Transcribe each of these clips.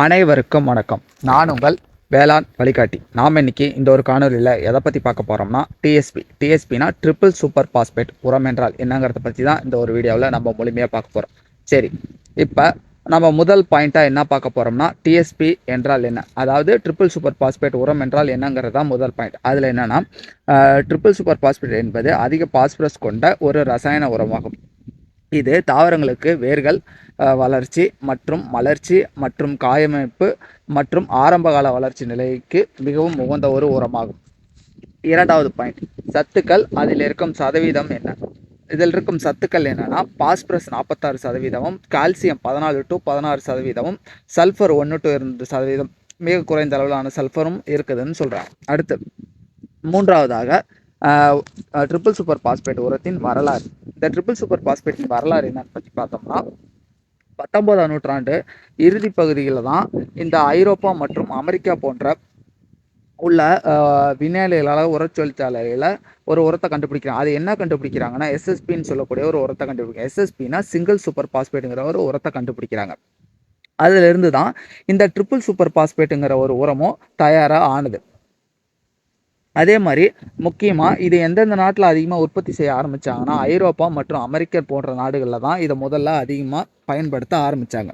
அனைவருக்கும் வணக்கம். நான் உங்கள் வேளாண் வழிகாட்டி. நாம் இன்னைக்கு இந்த ஒரு காணொலியில் எதை பற்றி பார்க்க போகிறோம்னா டிஎஸ்பி டிஎஸ்பினா ட்ரிபிள் சூப்பர் பாஸ்பேட் உரம் என்றால் என்னங்கிறத பற்றி தான் இந்த ஒரு வீடியோவில் நம்ம முழுமையாக பார்க்க போகிறோம் சரி இப்போ நம்ம முதல் பாயிண்ட்டாக என்ன பார்க்க போகிறோம்னா டிஎஸ்பி என்றால் என்ன? அதாவது ட்ரிபிள் சூப்பர் பாஸ்பேட் உரம் என்றால் என்னங்கிறது தான் முதல் பாயிண்ட் அதில் என்னென்னா ட்ரிபிள் சூப்பர் பாஸ்பேட் என்பது அதிக பாஸ்பரஸ் கொண்ட ஒரு ரசாயன உரமாகும். இது தாவரங்களுக்கு வேர்கள் வளர்ச்சி மற்றும் மலர்ச்சி மற்றும் காயமைப்பு மற்றும் ஆரம்பகால வளர்ச்சி நிலைக்கு மிகவும் உகந்த ஒரு உரமாகும். இரண்டாவது பாயிண்ட் சத்துக்கள் அதில் இருக்கும் சதவீதம் என்ன? இதில் இருக்கும் சத்துக்கள் என்னென்னா பாஸ்பரஸ் நாற்பத்தாறு சதவீதமும் கால்சியம் பதினாலு டு பதினாறு சதவீதமும் சல்ஃபர் ஒன்று டு இரண்டு சதவீதம் மிக குறைந்த அளவிலான சல்ஃபரும் இருக்குதுன்னு சொல்கிறாங்க அடுத்து மூன்றாவதாக ட்ரிபிள் சூப்பர் பாஸ்பேட் உரத்தின் வரலாறு. இந்த ட்ரிபிள் சூப்பர் பாஸ்பேட்டின் வரலாறு என்னன்னு பற்றி பார்த்தோம்னா பத்தொன்பதாம் நூற்றாண்டு இறுதி பகுதியில் தான் இந்த ஐரோப்பா மற்றும் அமெரிக்கா போன்ற உள்ள ஆஹ், விஞ்ஞானிகளால் ஒரு உரத்தை கண்டுபிடிக்கிறாங்க. அது என்ன கண்டுபிடிக்கிறாங்கன்னா எஸ்எஸ்பின்னு சொல்லக்கூடிய ஒரு உரத்தை கண்டுபிடிக்கிறாங்க எஸ்எஸ்பினா சிங்கிள் சூப்பர் பாஸ்பேட்டுங்கிற ஒரு உரத்தை கண்டுபிடிக்கிறாங்க. அதிலிருந்து தான் இந்த ட்ரிபிள் சூப்பர் பாஸ்பேட்டுங்கிற ஒரு உரமும் தயாராக ஆனது. அதே மாதிரி முக்கியமாக இது எந்தெந்த நாட்டில் அதிகமாக உற்பத்தி செய்ய ஆரம்பித்தாங்கன்னா ஐரோப்பா மற்றும் அமெரிக்கா போன்ற நாடுகளில் தான் இதை முதல்ல அதிகமாக பயன்படுத்த ஆரம்பித்தாங்க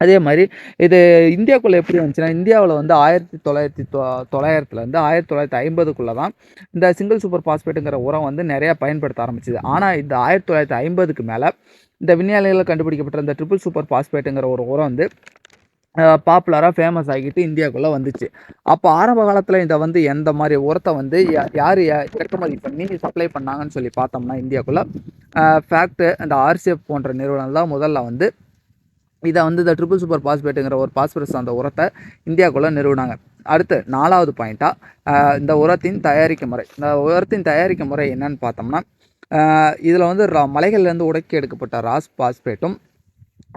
அதே மாதிரி இது இந்தியாவுக்குள்ளே எப்படி வந்துச்சுன்னா இந்தியாவில் வந்து ஆயிரத்தி தொள்ளாயிரத்தி தொ தொள்ளாயிரத்துலேருந்து ஆயிரத்தி தொள்ளாயிரத்தி ஐம்பதுக்குள்ளே தான் இந்த சிங்கிள் சூப்பர் பாஸ்பேட்டுங்கிற உரம் வந்து நிறையா பயன்படுத்த ஆரம்பிச்சிது. ஆனால் இந்த ஆயிரத்தி தொள்ளாயிரத்தி ஐம்பதுக்கு மேலே இந்த விஞ்ஞானிகளில் கண்டுபிடிக்கப்பட்ட இந்த ட்ரிபிள் சூப்பர் பாஸ்பேட்டுங்கிற ஒரு உரம் வந்து பாப்புலராக ஃபேமஸ் ஆகிட்டு இந்தியாவுக்குள்ளே வந்துச்சு. அப்போ ஆரம்ப காலத்தில் இதை வந்து எந்த மாதிரி உரத்தை வந்து யா- யார் இறக்குமதி பண்ணி சப்ளை பண்ணாங்கன்னு சொல்லி பார்த்தோம்னா இந்தியாவுக்குள்ளே ஃபேக்ட்டு அந்த ஆர்சிஎஃப் போன்ற நிறுவனம் தான் முதல்ல வந்து இதை வந்து இந்த ட்ரிபிள் சூப்பர் பாஸ்பேட்டுங்கிற ஒரு பாஸ்பரஸ் அந்த உரத்தை இந்தியாவுக்குள்ளே நிறுவினாங்க. அடுத்து நாலாவது பாயிண்ட்டாக இந்த உரத்தின் தயாரிக்கும் முறை. இந்த உரத்தின் தயாரிக்கும் முறை என்னன்னு பார்த்தோம்னா இதில் வந்து ரா- மலைகள்லேருந்து உடைக்கி எடுக்கப்பட்ட ராஸ் பாஸ்பேட்டும்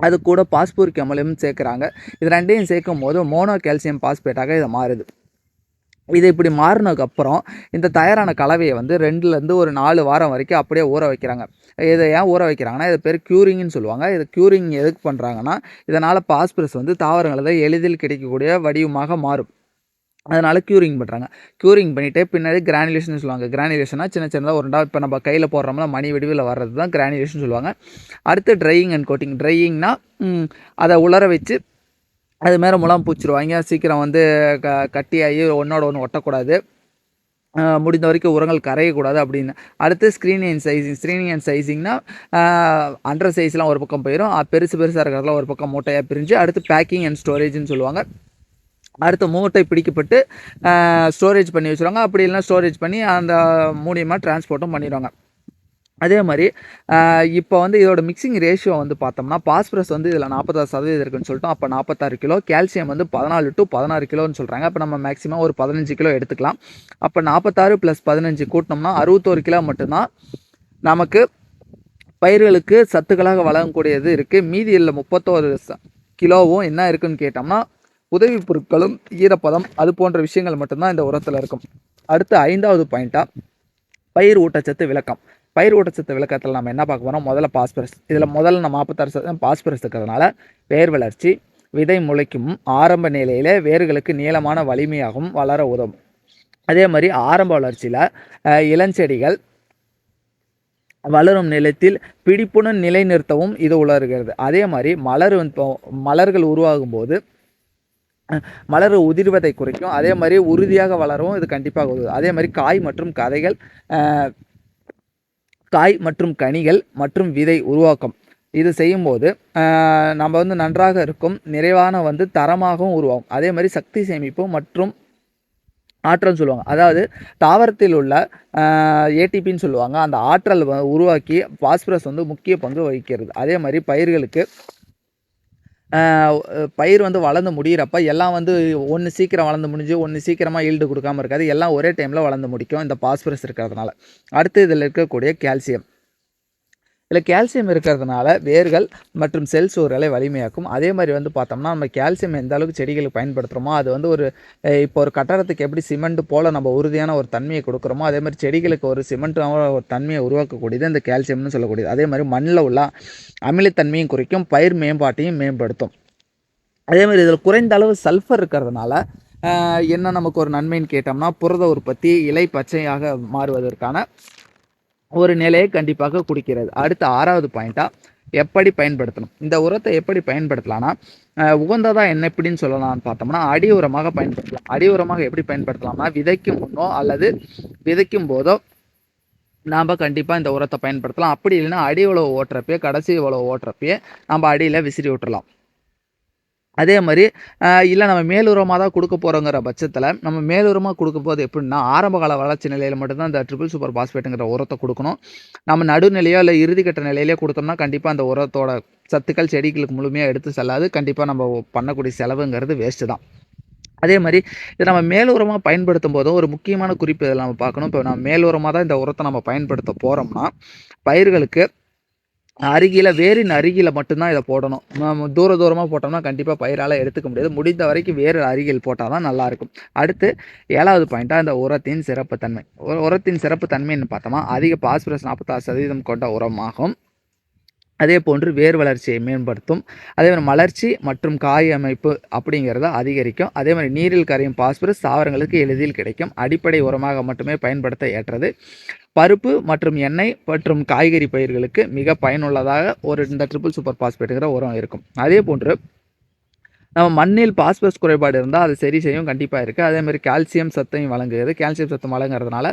அது கூட பாஸ்பூரிக் அமிலமும் சேர்க்குறாங்க. இது ரெண்டையும் சேர்க்கும் போது மோனோ கால்சியம் பாஸ்பேட்டாக இது மாறுது. இது இப்படி மாறினதுக்கப்புறம் இந்த தயாரான கலவையை வந்து ரெண்டுலேருந்து ஒரு நாலு வாரம் வரைக்கும் அப்படியே ஊற வைக்கிறாங்க. இதை ஏன் ஊற வைக்கிறாங்கன்னா இது பேர் க்யூரிங்னு சொல்லுவாங்க. இது க்யூரிங் எதுக்கு பண்ணுறாங்கன்னா இதனால் பாஸ்பரஸ் வந்து தாவரங்களில் எளிதில் கிடைக்கக்கூடிய வடிவமாக மாறும். அதனால் க்யூரிங் பண்ணுறாங்க க்யூரிங் பண்ணிவிட்டு பின்னாடி கிரானுலேஷன் சொல்லுவாங்க. கிரானுலேஷனாக சின்ன சின்னதாக ஒரு இப்போ நம்ம கையில் போடுறோம்ல மணி வடிவில் வர்றது தான் கிரானுலேஷன் சொல்லுவாங்க. அடுத்து ட்ரையிங் அண்ட் கோட்டிங் ட்ரையிங்னா அதை உலர வச்சு அது மேலே முலாம் பூச்சிடுவாங்க சீக்கிரம் வந்து க கட்டியாகி ஒன்றோட ஒன்று ஒட்டக்கூடாது. முடிந்த வரைக்கும் உரங்கள் கரையக்கூடாது அப்படின்னு. அடுத்து screening and sizing screening and சைசிங்னா under சைஸ்லாம் ஒரு பக்கம் போயிடும் பெருசு பெருசாக இருக்கிறதுலாம் ஒரு பக்கம் மூட்டையாக பிரிஞ்சு அடுத்து பேக்கிங் அண்ட் ஸ்டோரேஜ்னு சொல்லுவாங்க. அடுத்த மூட்டை பிடிக்கப்பட்டு ஸ்டோரேஜ் பண்ணி வச்சுருவாங்க. அப்படி இல்லைன்னா ஸ்டோரேஜ் பண்ணி அந்த மூலியமாக டிரான்ஸ்போர்ட்டும் பண்ணிடுவாங்க. அதே மாதிரி இப்போ வந்து இதோட மிக்சிங் ரேஷியோ வந்து பார்த்தோம்னா பாஸ்பரஸ் வந்து இதில் நாற்பத்தாறு சதவீதம் இருக்குன்னு சொல்லிட்டோம். அப்போ நாற்பத்தாறு கிலோ கால்சியம் வந்து பதினாலு டு பதினாறு கிலோன்னு சொல்கிறாங்க அப்போ நம்ம மேக்ஸிமம் ஒரு பதினஞ்சு கிலோ எடுத்துக்கலாம். அப்போ நாற்பத்தாறு ப்ளஸ் பதினஞ்சு கூட்டினோம்னா அறுபத்தோரு கிலோ மட்டும்தான் நமக்கு பயிர்களுக்கு சத்துக்களாக வழங்கக்கூடியது இருக்குது மீதி இல்லை முப்பத்தோரு ச- கிலோவும் என்ன இருக்குன்னு கேட்டோம்னா உதவி பொருட்களும் ஈரப்பதம் அது போன்ற விஷயங்கள் மட்டும்தான் இந்த உரத்தில் இருக்கும். அடுத்து ஐந்தாவது பாயிண்ட்டாக பயிர் ஊட்டச்சத்து விளக்கம். பயிர் ஊட்டச்சத்து விளக்கத்தில் நம்ம என்ன பார்க்க போகிறோம் முதல்ல பாஸ்பரஸ் இதில் முதல்ல நம்ம நாற்பத்தாறு சதவீதம் பாஸ்பரஸ் இருக்கிறதுனால வேர் வளர்ச்சி விதை முளைக்கும் ஆரம்ப நிலையிலே வேர்களுக்கு நீளமான வலிமையாகவும் வளர உதவும். அதே மாதிரி ஆரம்ப வளர்ச்சியில் இளஞ்செடிகள் வளரும் நிலத்தில் பிடிப்புடன் நிலைநிறுத்தவும் இது உலர்கிறது. அதே மாதிரி மலர் மலர்கள் உருவாகும் போது மலர் உதிர்வதை குறைக்கும். அதே மாதிரி உறுதியாக வளரவும் இது கண்டிப்பாக உதவும் அதே மாதிரி காய் மற்றும் கதைகள் காய் மற்றும் கனிகள் மற்றும் விதை உருவாக்கம். இது செய்யும்போது நம்ம வந்து நன்றாக இருக்கும் நிறைவான வந்து தரமாகவும் உருவாகும். அதே மாதிரி சக்தி சேமிப்பு மற்றும் ஆற்றல்னு சொல்லுவாங்க. அதாவது தாவரத்தில் உள்ள ஏடிபின்னு சொல்லுவாங்க. அந்த ஆற்றல் வ- உருவாக்கி பாஸ்பரஸ் வந்து முக்கிய பங்கு வகிக்கிறது. அதே மாதிரி பயிர்களுக்கு பயிர் வந்து வளர்ந்து முடியிறப்ப எல்லாம் வந்து ஒன்று சீக்கிரம் வளர்ந்து முடிஞ்சு ஒன்று சீக்கிரமாக ஈல்டு கொடுக்காம இருக்காது. எல்லாம் ஒரே டைமில் வளர்ந்து முடிக்கும். இந்த பாஸ்பரஸ் இருக்கிறதுனால. அடுத்து இதில் இருக்கக்கூடிய கால்சியம் இதில் கால்சியம் இருக்கிறதுனால வேர்கள் மற்றும் செல் சுவர்களை வலிமையாக்கும். அதே மாதிரி வந்து பார்த்தோம்னா நம்ம கால்சியம் எந்த அளவுக்கு செடிகளுக்கு பயன்படுத்துகிறோமோ அது வந்து ஒரு இப்போ ஒரு கட்டடத்துக்கு எப்படி சிமெண்ட் போல் நம்ம உறுதியான ஒரு தன்மையை கொடுக்குறோமோ அதே மாதிரி செடிகளுக்கு ஒரு சிமெண்ட்டான ஒரு தன்மையை உருவாக்கக்கூடியது இந்த கால்சியம்னு சொல்லக்கூடியது. அதே மாதிரி மண்ணில் உள்ள அமிலத்தன்மையும் குறைக்கும் பயிர் மேம்பாட்டையும் மேம்படுத்தும். அதே மாதிரி இதில் குறைந்த அளவு சல்ஃபர் இருக்கிறதுனால என்ன நமக்கு ஒரு நன்மைன்னு கேட்டோம்னா புரத உற்பத்தி இலை பச்சையாக மாறுவதற்கான ஒரு நிலையை கண்டிப்பாக குடிக்கிறது அடுத்த ஆறாவது பாயிண்ட்டாக எப்படி பயன்படுத்தணும்? இந்த உரத்தை எப்படி பயன்படுத்தலாம்னா உகந்ததாக என்ன எப்படின்னு சொல்லலாம்னு பார்த்தோம்னா அடி உரமாக பயன்படுத்தலாம். அடி உரமாக எப்படி பயன்படுத்தலாம்னா விதைக்கும் முன்னோ அல்லது விதைக்கும் போதோ நாம் கண்டிப்பாக இந்த உரத்தை பயன்படுத்தலாம். அப்படி இல்லைன்னா அடி உழவு ஓட்டுறப்பே கடைசி உழவு ஓட்டுறப்பே நம்ம அடியில் விசிறி விட்டுறலாம். அதே மாதிரி இல்லை நம்ம மேலுரமாக தான் கொடுக்க போகிறோங்கிற பட்சத்தில் நம்ம மேலுரமாக கொடுக்கும் போது எப்படின்னா ஆரம்ப கால வளர்ச்சி நிலையில் மட்டும்தான் இந்த ட்ரிபிள் சூப்பர் பாஸ்பேட்டுங்கிற உரத்தை கொடுக்கணும். நம்ம நடுநிலையோ இல்லை இறுதிக்கட்ட நிலையிலே கொடுத்தோம்னா கண்டிப்பாக அந்த உரத்தோட சத்துக்கள் செடிகளுக்கு முழுமையாக எடுத்து செல்லாது. கண்டிப்பாக நம்ம பண்ணக்கூடிய செலவுங்கிறது வேஸ்ட்டு தான். அதே மாதிரி இதை நம்ம மேலுரமாக பயன்படுத்தும் போதும் ஒரு முக்கியமான குறிப்பு இதில் நம்ம பார்க்கணும். இப்போ நம்ம மேலுரமாக தான் இந்த உரத்தை நம்ம பயன்படுத்த போகிறோம்னா பயிர்களுக்கு அருகில வேரின் அருகில மட்டும்தான் இதை போடணும். நம்ம தூர தூரமாக போட்டோம்னா கண்டிப்பாக பயிரால் எடுத்துக்க முடியாது. முடிந்த வரைக்கும் வேறு அருகில் போட்டால் தான் நல்லாயிருக்கும் அடுத்து ஏழாவது பாயிண்ட்டாக இந்த உரத்தின் சிறப்புத்தன்மை. உரத்தின் சிறப்புத்தன்மைன்னு பார்த்தோம்னா அதிக பாஸ்பரஸ் நாற்பத்தாறு சதவீதம் கொண்ட உரமாகும். அதே போன்று வேர் வளர்ச்சியை மேம்படுத்தும். அதே மாதிரி மலர்ச்சி மற்றும் காய் அமைப்பு அப்படிங்கிறத அதிகரிக்கும். அதே மாதிரி நீரில் கரையும் பாஸ்பரஸ் தாவரங்களுக்கு எளிதில் கிடைக்கும். அடிப்படை உரமாக மட்டுமே பயன்படுத்த ஏற்றது. பருப்பு மற்றும் எண்ணெய் மற்றும் காய்கறி பயிர்களுக்கு மிக பயனுள்ளதாக ஒரு இந்த ட்ரிபிள் சூப்பர் பாஸ்பேட்டுங்கிற உரம் இருக்கும். அதே போன்று நம்ம மண்ணில் பாஸ்பரஸ் குறைபாடு இருந்தால் அது சரி செய்யும் கண்டிப்பாக இருக்குது அதேமாதிரி கால்சியம் சத்தையும் வழங்குகிறது. கால்சியம் சத்தம் வழங்குறதுனால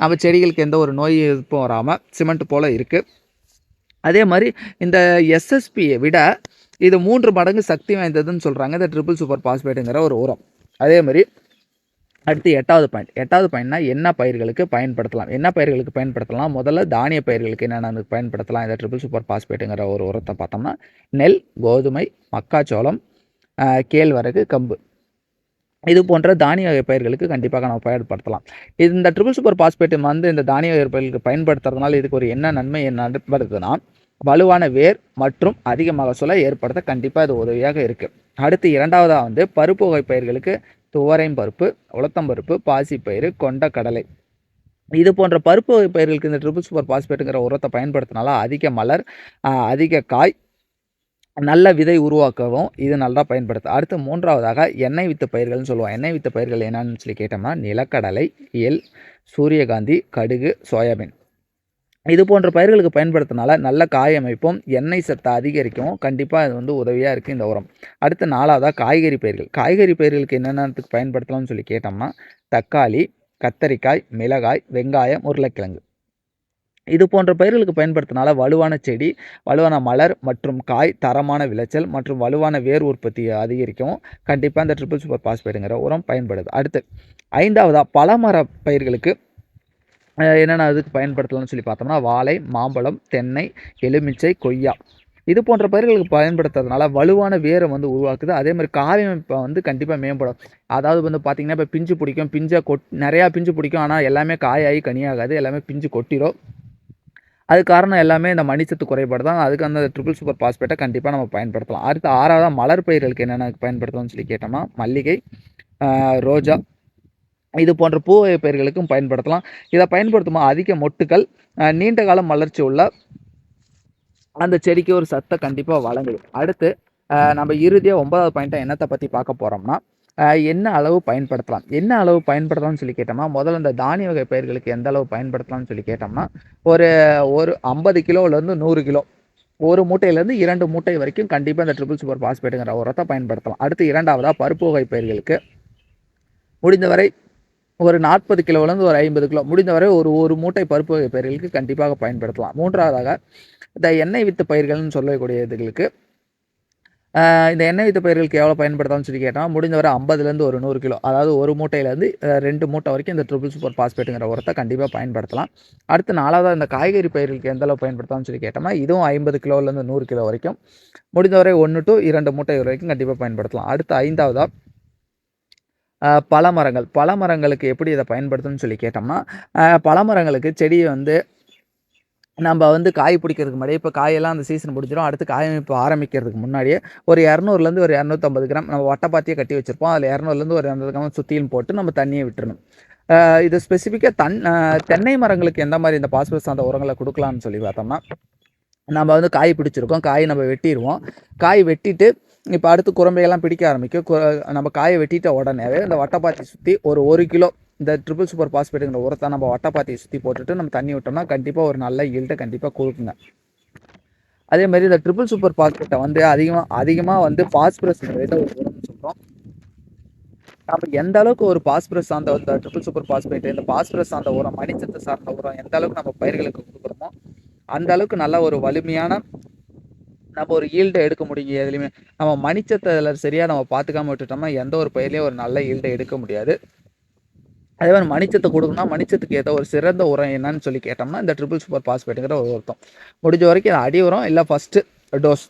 நம்ம செடிகளுக்கு எந்த ஒரு நோய் எதிர்ப்பும் வராமல் சிமெண்ட் போல் இருக்குது அதே மாதிரி இந்த எஸ்எஸ்பியை விட இது மூன்று மடங்கு சக்தி வாய்ந்ததுன்னு சொல்கிறாங்க இந்த ட்ரிபிள் சூப்பர் பாஸ்பேட்டுங்கிற ஒரு உரம். அதே மாதிரி அடுத்து எட்டாவது பாயிண்ட் எட்டாவது பாயிண்ட்னா என்ன பயிர்களுக்கு பயன்படுத்தலாம்? என்ன பயிர்களுக்கு பயன்படுத்தலாம்? முதல்ல தானிய பயிர்களுக்கு என்னென்ன பயன்படுத்தலாம்? இந்த ட்ரிபிள் சூப்பர் பாஸ்பேட்டுங்கிற ஒரு உரத்தை பார்த்தோம்னா நெல் கோதுமை மக்காச்சோளம் கேழ்வரகு கம்பு. இது போன்ற தானிய வகை பயிர்களுக்கு கண்டிப்பாக நம்ம பயன்படுத்தலாம். இது இந்த ட்ரிபிள் சூப்பர் பாஸ்பேட் வந்து இந்த தானிய வகை பயிர்களுக்கு பயன்படுத்துறதுனால இதுக்கு ஒரு என்ன நன்மை என்ன வலுவான வேர் மற்றும் அதிக மகசூலை ஏற்படுத்த கண்டிப்பாக இது உதவியாக இருக்குது அடுத்து இரண்டாவதாக வந்து பருப்பு வகை பயிர்களுக்கு துவரையும் பருப்பு உளுத்தம் பருப்பு பாசிப்பயிறு கொண்ட கடலை. இது போன்ற பருப்பு பயிர்களுக்கு இந்த ட்ரிபிள் சூப்பர் பாஸ்பேட்டுங்கிற உரத்தை பயன்படுத்தினால அதிக மலர் அதிக காய் நல்ல விதை உருவாக்கவும் இது நல்லா பயன்படுத்து அடுத்து மூன்றாவதாக எண்ணெய் வித்து பயிர்கள்னு சொல்லுவோம். எண்ணெய் வித்து பயிர்கள் என்னன்னு சொல்லி கேட்டோம்னா நிலக்கடலை எல் சூரியகாந்தி கடுகு சோயாபீன். இது போன்ற பயிர்களுக்கு பயன்படுத்தினால நல்ல காய் அமைப்பும் எண்ணெய் சத்தை அதிகரிக்கும் கண்டிப்பாக இது வந்து உதவியாக இருக்குது இந்த உரம். அடுத்து நாலாவதாக காய்கறி பயிர்கள். காய்கறி பயிர்களுக்கு என்னென்னத்துக்கு பயன்படுத்தலாம்னு சொல்லி கேட்டோம்னா தக்காளி கத்தரிக்காய் மிளகாய் வெங்காயம் உருளைக்கிழங்கு. இது போன்ற பயிர்களுக்கு பயன்படுத்தினால வலுவான செடி வலுவான மலர் மற்றும் காய் தரமான விளைச்சல் மற்றும் வலுவான வேர் உற்பத்தியை அதிகரிக்கும் கண்டிப்பாக இந்த ட்ரிபிள் சூப்பர் பாஸ்பேட்டுங்கிற உரம் பயன்படுது. அடுத்து ஐந்தாவதாக பழமர பயிர்களுக்கு என்னென்ன அதுக்கு பயன்படுத்தலாம்னு சொல்லி பார்த்தோம்னா வாழை மாம்பழம் தென்னை எலுமிச்சை கொய்யா. இது போன்ற பயிர்களுக்கு பயன்படுத்துறதுனால வலுவான வேரை வந்து உருவாக்குது. அதே மாதிரி காய் அமைப்பை வந்து கண்டிப்பாக மேம்படும். அதாவது வந்து பார்த்திங்கன்னா இப்போ பிஞ்சு பிடிக்கும். பிஞ்சை கொட் நிறையா பிஞ்சு பிடிக்கும். ஆனால் எல்லாமே காயாகி கனியாகாது. எல்லாமே பிஞ்சு கொட்டிடும் அது காரணம் எல்லாமே இந்த மணிச்சத்து குறைபாடு தான். அதுக்கு அந்த ட்ரிபிள் சூப்பர் பாஸ்பேட்டை கண்டிப்பாக நம்ம பயன்படுத்தலாம். அடுத்து ஆறாவதாக மலர் பயிர்களுக்கு என்னென்ன பயன்படுத்தலாம்னு சொல்லி கேட்டோம்னா மல்லிகை ரோஜா இது போன்ற பூ பயிர்களுக்கும் பயன்படுத்தலாம். இதை பயன்படுத்தும் போது அதிக மொட்டுக்கள் நீண்ட காலம் வளர்ச்சி உள்ள அந்த செடிக்கு ஒரு சத்தை கண்டிப்பாக வழங்குது அடுத்து நம்ம இறுதியாக ஒன்பதாவது பாயிண்ட்டாக என்னத்தை பற்றி பார்க்க போகிறோம்னா என்ன அளவு பயன்படுத்தலாம்? என்ன அளவு பயன்படுத்தலாம்னு சொல்லி கேட்டோம்னா முதல்ல இந்த தானிய வகை பயிர்களுக்கு எந்த அளவு பயன்படுத்தலாம்னு சொல்லி கேட்டோம்னா ஒரு ஒரு ஐம்பது கிலோலேருந்து நூறு கிலோ. ஒரு மூட்டையிலேருந்து இரண்டு மூட்டை வரைக்கும் கண்டிப்பாக இந்த ட்ரிபிள் சூப்பர் பாஸ்பேட்டுங்கிற உரத்தை பயன்படுத்தலாம். அடுத்து இரண்டாவதாக பருப்பு வகை பயிர்களுக்கு முடிந்தவரை ஒரு நாற்பது கிலோலேருந்து ஒரு ஐம்பது கிலோ முடிந்தவரை ஒரு ஒரு மூட்டை பருப்பு வகை பயிர்களுக்கு கண்டிப்பாக பயன்படுத்தலாம். மூன்றாவதாக இந்த எண்ணெய் வித்து பயிர்கள்னு சொல்லக்கூடிய இதுகளுக்கு இந்த எண்ணெய் வித்து பயிர்களுக்கு எவ்வளோ பயன்படுத்தலாம்னு சொல்லி கேட்டால் முடிந்தவரை ஐம்பதுலேருந்து ஒரு நூறு கிலோ அதாவது ஒரு மூட்டையிலேருந்து ரெண்டு மூட்டை வரைக்கும் இந்த ட்ரிபிள் சூப்பர் பாஸ்பேட்டுங்கிற உரத்தை கண்டிப்பாக பயன்படுத்தலாம். அடுத்து நாலாவதாக இந்த காய்கறி பயிர்களுக்கு எந்த அளவு பயன்படுத்தலாம்னு சொல்லி கேட்டோம்னா இதுவும் ஐம்பது கிலோலேருந்து நூறு கிலோ வரைக்கும் முடிந்தவரை ஒன்று டு இரண்டு மூட்டை வரைக்கும் கண்டிப்பாக பயன்படுத்தலாம். அடுத்து ஐந்தாவதாக பழமரங்கள் பழமரங்களுக்கு எப்படி இதை பயன்படுத்தணும்னு சொல்லி கேட்டோம்னா பழமரங்களுக்கு செடியை வந்து நம்ம வந்து காய் பிடிக்கிறதுக்கு முன்னாடி இப்போ காயெல்லாம் அந்த சீசன் பிடிச்சிரும் அடுத்து காய் ஆரம்பிக்கிறதுக்கு முன்னாடியே ஒரு இரநூறுலேருந்து ஒரு இரநூத்தம்பது கிராம் நம்ம வட்டப்பாத்தியை கட்டி வச்சுருப்போம். அதில் இரநூறுலேருந்து ஒரு இரநூறு கிராம் சுற்றியும் போட்டு நம்ம தண்ணியை விட்டுறணும். இது ஸ்பெசிஃபிக்காக தன் தென்னை மரங்களுக்கு எந்த மாதிரி இந்த பாஸ்பரஸ் அந்த உரங்களை கொடுக்கலாம்னு சொல்லி பார்த்தோம்னா நம்ம வந்து காய் பிடிச்சிருக்கோம். காய் நம்ம வெட்டிடுவோம் காய் வெட்டிட்டு இப்போ அடுத்து குரம்பையெல்லாம் பிடிக்க ஆரம்பிக்கும் நம்ம காயை வெட்டிட்ட உடனேவே இந்த வட்டப்பாத்தி சுற்றி ஒரு ஒரு கிலோ இந்த ட்ரிபிள் சூப்பர் பாஸ்பேட்டுங்கிற உரத்தை நம்ம வட்டப்பாத்தியை சுற்றி போட்டுட்டு நம்ம தண்ணி விட்டோம்னா கண்டிப்பாக ஒரு நல்ல ஈல்ட்டை கண்டிப்பாக கொடுக்குங்க. அதே மாதிரி இந்த ட்ரிபிள் சூப்பர் பாஸ்பேட்டை வந்து அதிகமாக அதிகமாக வந்து பாஸ்பரஸ் நிறைந்த ஒரு உரம்னு சொல்கிறோம் நம்ம எந்த அளவுக்கு ஒரு பாஸ்பரஸ் சார்ந்த இந்த ட்ரிபிள் சூப்பர் பாஸ்பேட் இந்த பாஸ்பரஸ் சார்ந்த உரம் மணிச்சத்து சார்ந்த உரம் எந்த அளவுக்கு நம்ம பயிர்களுக்கு கொடுக்குறோமோ அந்த அளவுக்கு நல்ல ஒரு வலிமையான நம்ம ஒரு ஈல்டை எடுக்க முடியும் எதுலையுமே. நம்ம மணிச்சத்தை அதில் சரியாக நம்ம பார்த்துக்காம விட்டுட்டோம்னா எந்த ஒரு பயிர்லேயும் ஒரு நல்ல ஈல்டை எடுக்க முடியாது. அதே மாதிரி மணிச்சத்தை கொடுக்கணும்னா மணிச்சத்துக்கு ஏற்ற ஒரு சிறந்த உரம் என்னன்னு சொல்லி கேட்டோம்னா இந்த ட்ரிபிள் சூப்பர் பாஸ்பேட்டுங்கிற ஒரு உரத்தம் முடிஞ்ச வரைக்கும் அடி உரம் இல்லை ஃபஸ்ட்டு டோஸ்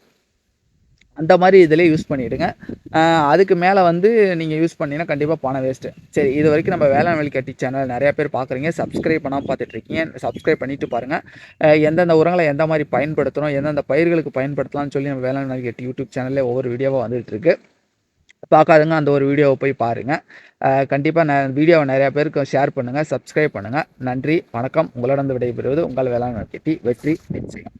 அந்த மாதிரி இதில் யூஸ் பண்ணிவிடுங்க அதுக்கு மேலே வந்து நீங்கள் யூஸ் பண்ணிங்கன்னா கண்டிப்பாக பணம் வேஸ்ட்டு சரி இது வரைக்கும் நம்ம வேளாண் வழிகாட்டி சேனல் நிறையா பேர் பார்க்குறீங்க சப்ஸ்கிரைப் பண்ணாமல் பார்த்துட்ருக்கீங்க சப்ஸ்கிரைப் பண்ணிவிட்டு பாருங்கள் எந்தெந்த உரங்களை எந்த மாதிரி பயன்படுத்தணும் எந்தெந்த பயிர்களுக்கு பயன்படுத்தலாம்னு சொல்லி நம்ம வேளாண் வழிகாட்டி யூடியூப் சேனலில் ஒவ்வொரு வீடியோவாக வந்துகிட்ருக்கு பார்க்காதுங்க அந்த ஒரு வீடியோவை போய் பாருங்கள் கண்டிப்பாக நான் வீடியோவை நிறையா பேருக்கு ஷேர் பண்ணுங்கள் சப்ஸ்கிரைப் பண்ணுங்கள் நன்றி வணக்கம். உங்களிடம் விடைபெறுவது உங்கள் வேளாண் வழிகாட்டி வெற்றி நிச்சயம்.